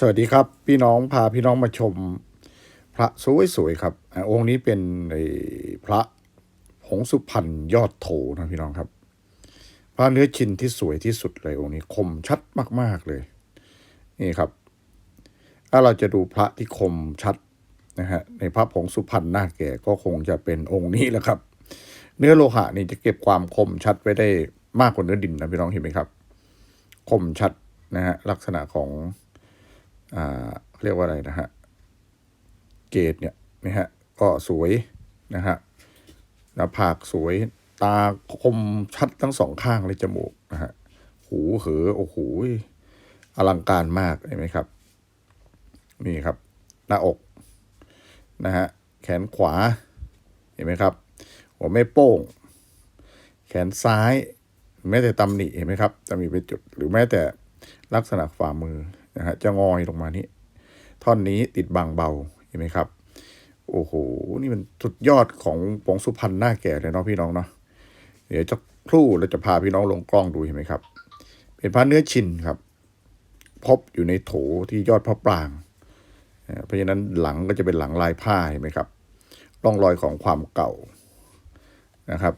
สวัสดีครับพี่น้องพาพี่น้องมาชม พระสวยๆครับอองค์นี้เป็นพระผงสุพรรณยอดโถนะพี่น้องครับ พระเนื้อชินที่สวยที่สุดเลยองค์นี้คมชัดมากๆเลย นี่ครับ ถ้าเราจะดูพระที่คมชัดนะฮะในพระผงสุพรรณหน้าแก่ก็คงจะเป็นองค์นี้แหละครับ เนื้อโลหะนี่จะเก็บความคมชัดไว้ได้มากกว่าเนื้อดินนะพี่น้องเห็นไหมครับ คมชัดนะฮะลักษณะของ เขาเรียกว่าอะไรนะฮะ เกตเนี่ยนะฮะก็สวยนะฮะหน้าผากสวยตาคมชัดทั้งสองข้างเลยจมูกนะฮะหูเหอโอ้โหอลังการมากเห็นไหมครับ นี่ครับ หน้าอกนะฮะแขนขวาเห็นไหมครับหัวแม่โป้ง แขนซ้าย แม้แต่ตำหนิเห็นไหมครับจะมีเป็นจุด หรือแม้แต่ลักษณะฝ่ามือ นะฮะจะงอยลงมานี้ ท่อนนี้ติดบางเบาเห็นไหมครับ โอ้โห นี่มันสุดยอดของผงสุพรรณหน้าแก่เลยเนาะพี่น้องเนาะเดี๋ยวจะครู่เราจะพาพี่น้องลงกล้องดูเห็นไหมครับ เป็นพระเนื้อชินครับ พบอยู่ในโถที่ยอดพระปรางเอ่อเพราะฉะนั้นหลังก็จะเป็นหลังลายผ้าเห็นไหมครับร่องรอยของความเก่านะครับ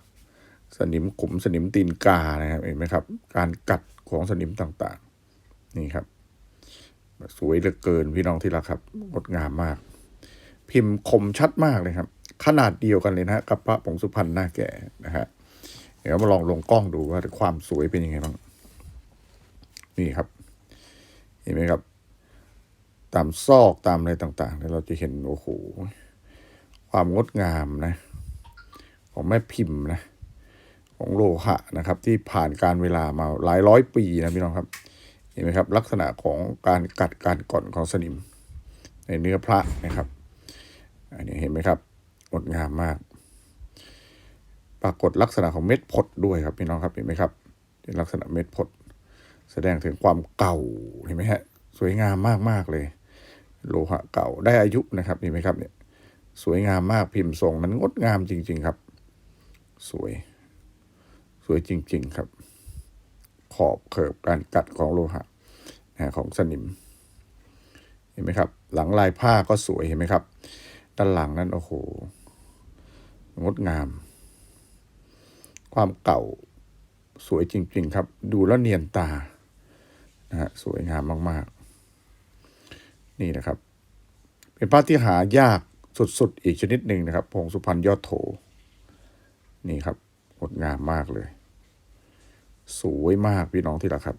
สนิมขุมสนิมตีนกานะครับเห็นไหมครับ การกัดของสนิมต่างๆ นี่ครับ สวยเหลือเกินพี่น้องที่รักครับงดงามมาก พิมพ์คมชัดมากเลยครับ ขนาดเดียวกันเลยนะฮะกับพระผงสุพรรณหน้าแก่นะฮะเดี๋ยวมาลองลงกล้องดูว่าความสวยเป็นยังไงบ้างนี่ครับ เห็นไหมครับ ตามซอกตามอะไรต่างๆเนี่ยเราจะเห็นโอ้โหความงดงามนะ ของแม่พิมพ์นะ ของโลหะนะครับ ที่ผ่านการเวลามาหลายร้อยปีนะพี่น้องครับ ห็นไหมครับลักษณะของการกัดการก่อนของสนิม ในเนื้อพระนะครับ อันนี้เห็นไหมครับงดงามมาก ปรากฏลักษณะของเม็ดพดด้วยครับพี่น้องครับเห็นไหมครับเป็นลักษณะเม็ดพดแสดงถึงความเก่าเห็นไหมฮะสวยงามมากมากๆเลย โลหะเก่าได้อายุนะครับเห็นไหมครับเนี่ยสวยงามมากพิมพ์ทรงนั้นงดงามจริง ๆครับ สวย สวยจริง ๆ ครับ ขอบเขิบการกัดของโลหะ ของสนิม เห็นไหมครับ หลังลายผ้าก็สวยเห็นไหมครับ ด้านหลังนั้นโอ้โห งดงาม ความเก่าสวยจริง ๆ ครับ ดูแล้วเนียนตานะฮะสวยงามมาก ๆ นี่นะครับ เป็นพระที่หายากสุด ๆ อีกชนิดหนึ่งนะครับ พงสุพรรณยอดโถ นี่ครับงดงามมากเลย สวยมากพี่น้องที่รักครับ